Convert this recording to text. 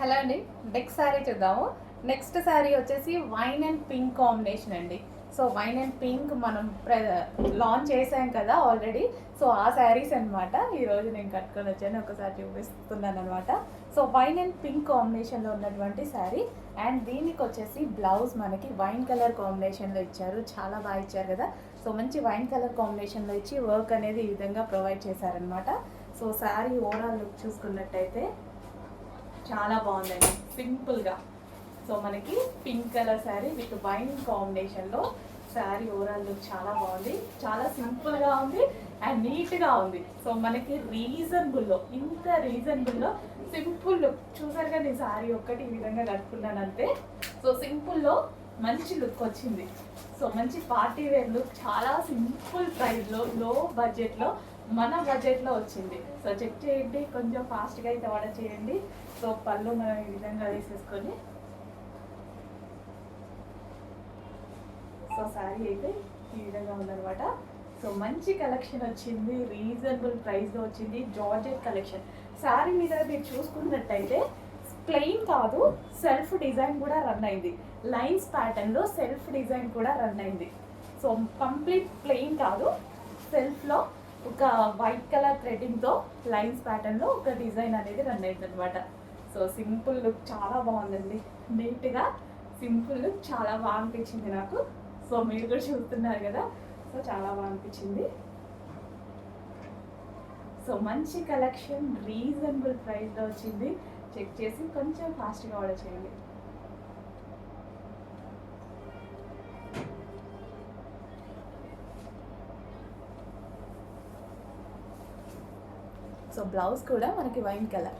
Hello అండి. Next sari చూద్దాము. Next sari వచ్చేసి వైన్ అండ్ పింక్ కాంబినేషన్ అండి. సో వైన్ అండ్ పింక్ మనం లాంచ్ చేసాం కదా ఆల్రెడీ సో ఆ శారీస్ అనమాట ఈరోజు నేను కట్టుకొని వచ్చాను. ఒకసారి చూపిస్తున్నాను అనమాట సో వైన్ అండ్ పింక్ కాంబినేషన్లో ఉన్నటువంటి శారీ అండ్ దీనికి వచ్చేసి బ్లౌజ్ మనకి వైన్ కలర్ కాంబినేషన్లో ఇచ్చారు. చాలా బాగా ఇచ్చారు కదా. సో మంచి వైన్ కలర్ కాంబినేషన్లో ఇచ్చి వర్క్ అనేది ఈ విధంగా ప్రొవైడ్ చేశారనమాట సో శారీ ఓవరాల్ లుక్ చూసుకున్నట్టయితే చాలా బాగుందండి. సింపుల్గా. సో మనకి pink colour sari with wine కాంబినేషన్లో శారీ ఓవరాల్ లుక్ చాలా బాగుంది. చాలా సింపుల్గా ఉంది అండ్ నీట్గా ఉంది. సో మనకి రీజనబుల్లో ఇంత రీజనబుల్లో సింపుల్ లుక్ చూసారుగా నేను శారీ ఒక్కటి ఈ విధంగా కట్టుకున్నాను అంతే సో సింపుల్లో మంచి లుక్ వచ్చింది. సో మంచి పార్టీ వేర్ లుక్ చాలా సింపుల్ ప్రైస్లో లో బడ్జెట్లో మన బడ్జెట్లో వచ్చింది. సో చెక్ చేయండి. కొంచెం ఫాస్ట్గా అయితే ఆర్డర్ చేయండి. సో పళ్ళు మనం ఈ విధంగా వేసేసుకొని. సో శారీ అయితే ఈ విధంగా ఉందన్నమాట. సో మంచి కలెక్షన్ వచ్చింది. రీజనబుల్ ప్రైస్లో వచ్చింది. జార్జెట్ కలెక్షన్ శారీ మీద మీరు చూసుకున్నట్టయితే ప్లెయిన్ కాదు సెల్ఫ్ డిజైన్ కూడా రన్ అయింది. లైన్స్ ప్యాటర్న్లో సెల్ఫ్ డిజైన్ కూడా రన్ అయింది. సో కంప్లీట్ ప్లెయిన్ కాదు సెల్ఫ్లో ఒక వైట్ కలర్ థ్రెడ్డింగ్తో లైన్స్ ప్యాటర్న్లో ఒక డిజైన్ అనేది రన్ అయిందనమాట సో సింపుల్ లుక్ చాలా బాగుందండి. నీట్గా సింపుల్ లుక్ చాలా బాగా అనిపించింది నాకు. సో మీరు కూడా చూస్తున్నారు కదా. సో చాలా బాగా అనిపించింది. సో మంచి కలెక్షన్ రీజనబుల్ ప్రైస్లో వచ్చింది. చెక్ చేసి కొంచెం ఫాస్ట్గా ఆర్డర్ చేయండి. సో బ్లౌజ్ కూడా మనకి వైన్ కలర్.